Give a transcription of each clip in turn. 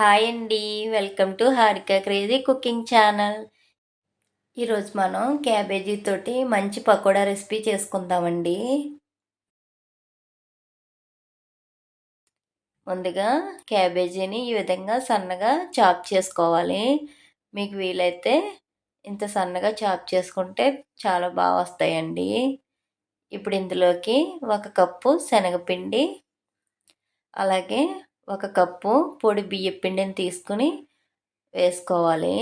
Hi అండి. Welcome to Harika crazy cooking channel. ఈరోజు మనం క్యాబేజీ తోటి మంచి పకోడా రెసిపీ చేసుకుందామండి. ముందుగా క్యాబేజీని ఈ విధంగా సన్నగా చాప్ చేసుకోవాలి. మీకు వీలైతే ఇంత సన్నగా చాప్ చేసుకుంటే చాలా బాగా వస్తాయండి. ఇప్పుడు ఇందులోకి ఒక కప్పు శనగపిండి అలాగే ఒక కప్పు పొడి బియ్య పిండిని తీసుకుని వేసుకోవాలి.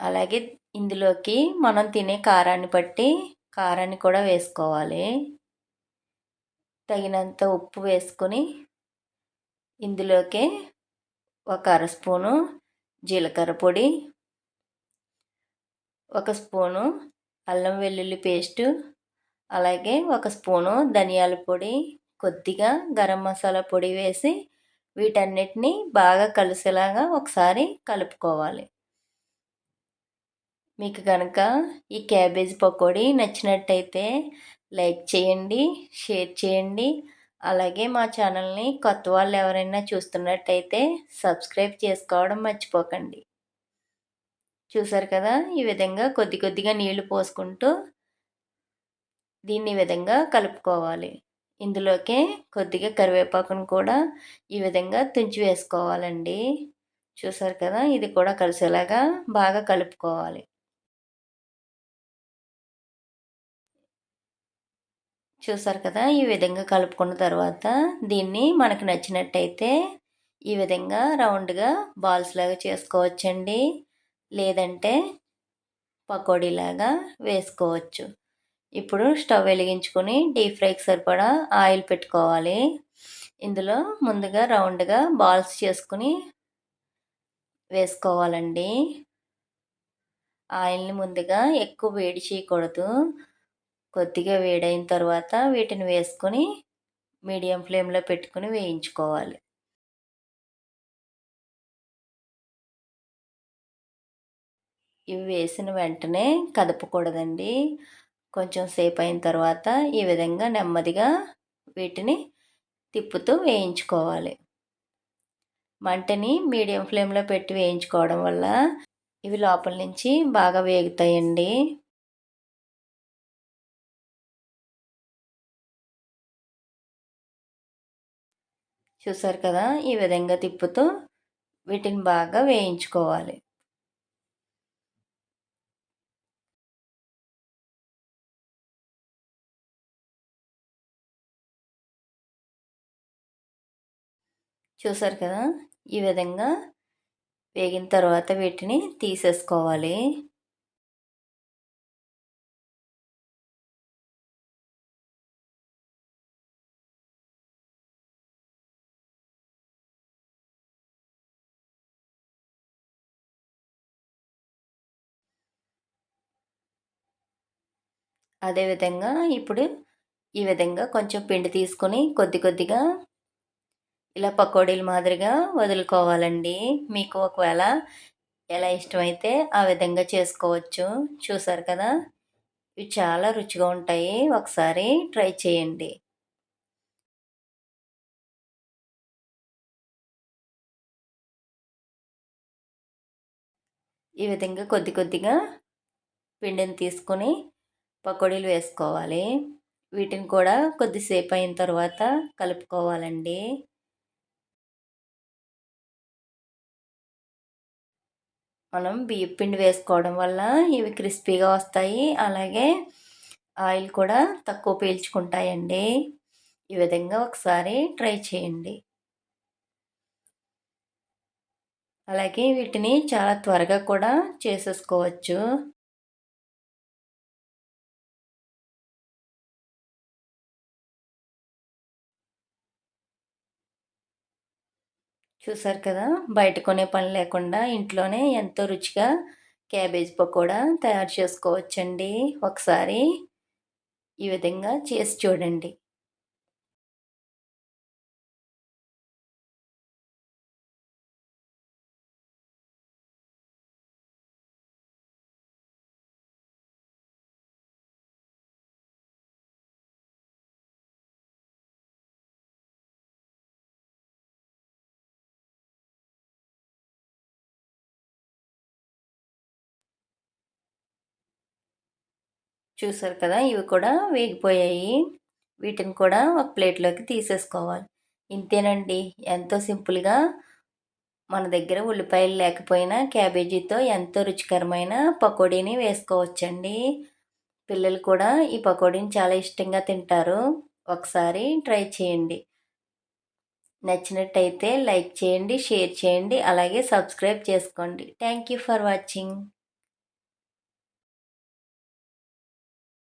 అలాగే ఇందులోకి మనం తినే కారాన్ని బట్టి కారాన్ని కూడా వేసుకోవాలి. తగినంత ఉప్పు వేసుకొని ఇందులోకి ఒక అర స్పూను జీలకర్ర పొడి ఒక స్పూను అల్లం వెల్లుల్లి పేస్టు అలాగే ఒక స్పూను ధనియాల పొడి కొద్దిగా గరం మసాలా పొడి వేసి వీటన్నిటిని బాగా కలిసేలాగా ఒకసారి కలుపుకోవాలి. మీకు కనుక ఈ క్యాబేజ్ పకోడీ నచ్చినట్టయితే లైక్ చేయండి షేర్ చేయండి. అలాగే మా ఛానల్ని కొత్త వాళ్ళు ఎవరైనా చూస్తున్నట్టయితే సబ్స్క్రైబ్ చేసుకోవడం మర్చిపోకండి. చూసారు కదా? ఈ విధంగా కొద్ది కొద్దిగా నీళ్ళు పోసుకుంటూ దీన్ని విధంగా కలుపుకోవాలి. ఇందులోకే కొద్దిగా కరివేపాకును కూడా ఈ విధంగా తుంచి వేసుకోవాలండి. చూసారు కదా ఇది కూడా కలిసేలాగా బాగా కలుపుకోవాలి. చూసారు కదా ఈ విధంగా కలుపుకున్న తర్వాత దీన్ని మనకు నచ్చినట్టయితే ఈ విధంగా రౌండ్గా బాల్స్ లాగా చేసుకోవచ్చండి. లేదంటే పకోడీలాగా వేసుకోవచ్చు. ఇప్పుడు స్టవ్ వెలిగించుకొని డీప్ ఫ్రైకి సరిపడా ఆయిల్ పెట్టుకోవాలి. ఇందులో ముందుగా రౌండ్గా బాల్స్ చేసుకుని వేసుకోవాలండి. ఆయిల్ని ముందుగా ఎక్కువ వేడి చేయకూడదు. కొద్దిగా వేడైన తర్వాత వీటిని వేసుకొని మీడియం ఫ్లేమ్లో పెట్టుకుని వేయించుకోవాలి. ఇవి వేసిన వెంటనే కదపకూడదండి. కొంచెం సేపు అయిన తర్వాత ఈ విధంగా నెమ్మదిగా వీటిని తిప్పుతూ వేయించుకోవాలి. మంటని మీడియం ఫ్లేమ్లో పెట్టి వేయించుకోవడం వల్ల ఇవి లోపల నుంచి బాగా వేగుతాయండి. చూసారు కదా? ఈ విధంగా తిప్పుతూ వీటిని బాగా వేయించుకోవాలి. చూసారు కదా? ఈ విధంగా వేగిన తర్వాత వీటిని తీసేసుకోవాలి. అదేవిధంగా ఇప్పుడు ఈ విధంగా కొంచెం పిండి తీసుకొని కొద్ది కొద్దిగా ఇలా పకోడీల మాదిరిగా వదులుకోవాలండి. మీకు ఒకవేళ ఎలా ఇష్టమైతే ఆ విధంగా చేసుకోవచ్చు. చూసారు కదా? ఇవి చాలా రుచిగా ఉంటాయి. ఒకసారి ట్రై చేయండి. ఈ విధంగా కొద్ది కొద్దిగా పిండిని తీసుకొని పకోడీలు వేసుకోవాలి. వీటిని కూడా కొద్దిసేపు అయిన తర్వాత కలుపుకోవాలండి. మనం బియ్యం పిండి వేసుకోవడం వల్ల ఇవి క్రిస్పీగా వస్తాయి. అలాగే ఆయిల్ కూడా తక్కువ పీల్చుకుంటాయండి. ఈ విధంగా ఒకసారి ట్రై చేయండి. అలాగే వీటిని చాలా త్వరగా కూడా చేసేసుకోవచ్చు. చూసారు కదా బయట కొనే పని లేకుండా ఇంట్లోనే ఎంతో రుచిగా క్యాబేజ్ పకోడా తయారు చేసుకోవచ్చండి. ఒకసారి ఈ విధంగా చేసి చూడండి. చూసారు కదా ఇవి కూడా వేగిపోయాయి. వీటిని కూడా ఒక ప్లేట్లోకి తీసేసుకోవాలి. ఇంతేనండి. ఎంతో సింపుల్గా మన దగ్గర ఉల్లిపాయలు లేకపోయినా క్యాబేజీతో ఎంతో రుచికరమైన పకోడీని వేసుకోవచ్చండి. పిల్లలు కూడా ఈ పకోడీని చాలా ఇష్టంగా తింటారు. ఒకసారి ట్రై చేయండి. నచ్చినట్టయితే లైక్ చేయండి షేర్ చేయండి అలాగే సబ్స్క్రైబ్ చేసుకోండి. Thank you for watching.